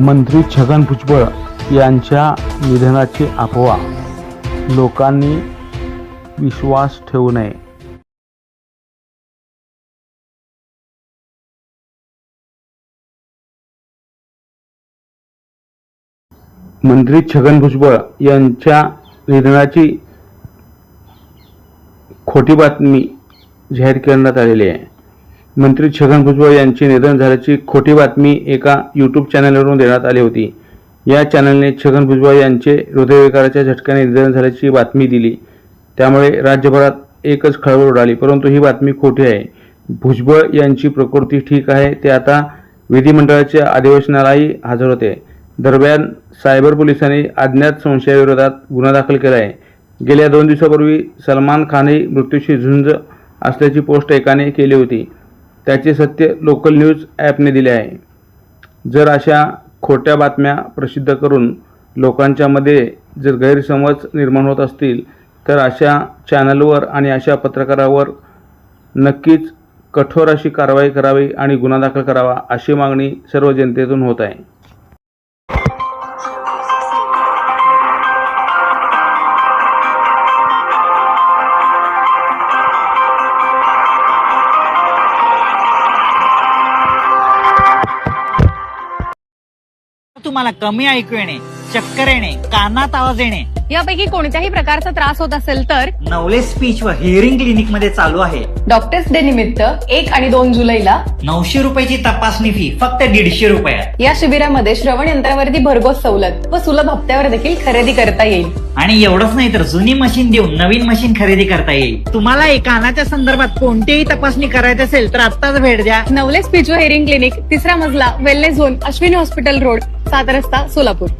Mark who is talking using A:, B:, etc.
A: मंत्री छगन भुजबळ यांच्या निधनाची अफवा. लोकांनी विश्वास ठेवू नये. मंत्री छगन भुजबळ यांच्या निधनाची खोटी बातमी जाहीर करण्यात आलेली आहे. मंत्री छगन भुजबळ यांचे निधन झाल्याची खोटी बातमी एका यूट्यूब चॅनलवरून देण्यात आली होती. या चॅनलने छगन भुजबळ यांचे हृदयविकाराच्या झटक्याने निधन झाल्याची बातमी दिली. त्यामुळे राज्यभरात एकच खळबळ उडाली परंतु ही बातमी खोटी आहे. भुजबळ यांची प्रकृती ठीक आहे ते आता विधिमंडळाच्या अधिवेशनालाही हजर होते. दरम्यान सायबर पोलिसांनी अज्ञात संशयाविरोधात गुन्हा दाखल केला आहे गेल्या दोन दिवसापूर्वी सलमान खानही मृत्यूशी झुंज असल्याची पोस्ट एकाने केली होती. त्याचे सत्य लोकल न्यूज ॲपने दिले आहे. जर अशा खोट्या बातम्या प्रसिद्ध करून लोकांच्यामध्ये जर गैरसमज निर्माण होत असतील तर अशा चॅनलवर आणि अशा पत्रकारावर नक्कीच कठोर अशी कारवाई करावी आणि गुन्हा दाखल करावा अशी मागणी सर्व जनतेतून होत आहे.
B: तुम्हाला कमी ऐकू येणे. चक्कर येणे कानात आवाज येणे.
C: यापैकी कोणत्याही प्रकारचा त्रास होत असेल तर
B: नवले स्पीच व हिअरिंग क्लिनिकमध्ये चालू आहे.
C: डॉक्टर्स डे निमित्त एक आणि दोन जुलैला
B: नऊशे रुपयाची तपासणी फी फक्त दीडशे रुपयात
C: या शिबिरामध्ये श्रवण यंत्रावरती भरघोस सवलत व सुलभ हप्त्यावर देखील खरेदी करता येईल.
B: आणि एवढंच नाही तर जुनी मशीन देऊन नवीन मशीन खरेदी करता येईल. तुम्हाला एक कानाच्या संदर्भात कोणतीही तपासणी करायची असेल तर आत्ताच भेट द्या.
C: नवले स्पीच व हेअरिंग क्लिनिक तिसरा मजला wellness zone Ashwini hospital road सात रस्ता सोलापूर.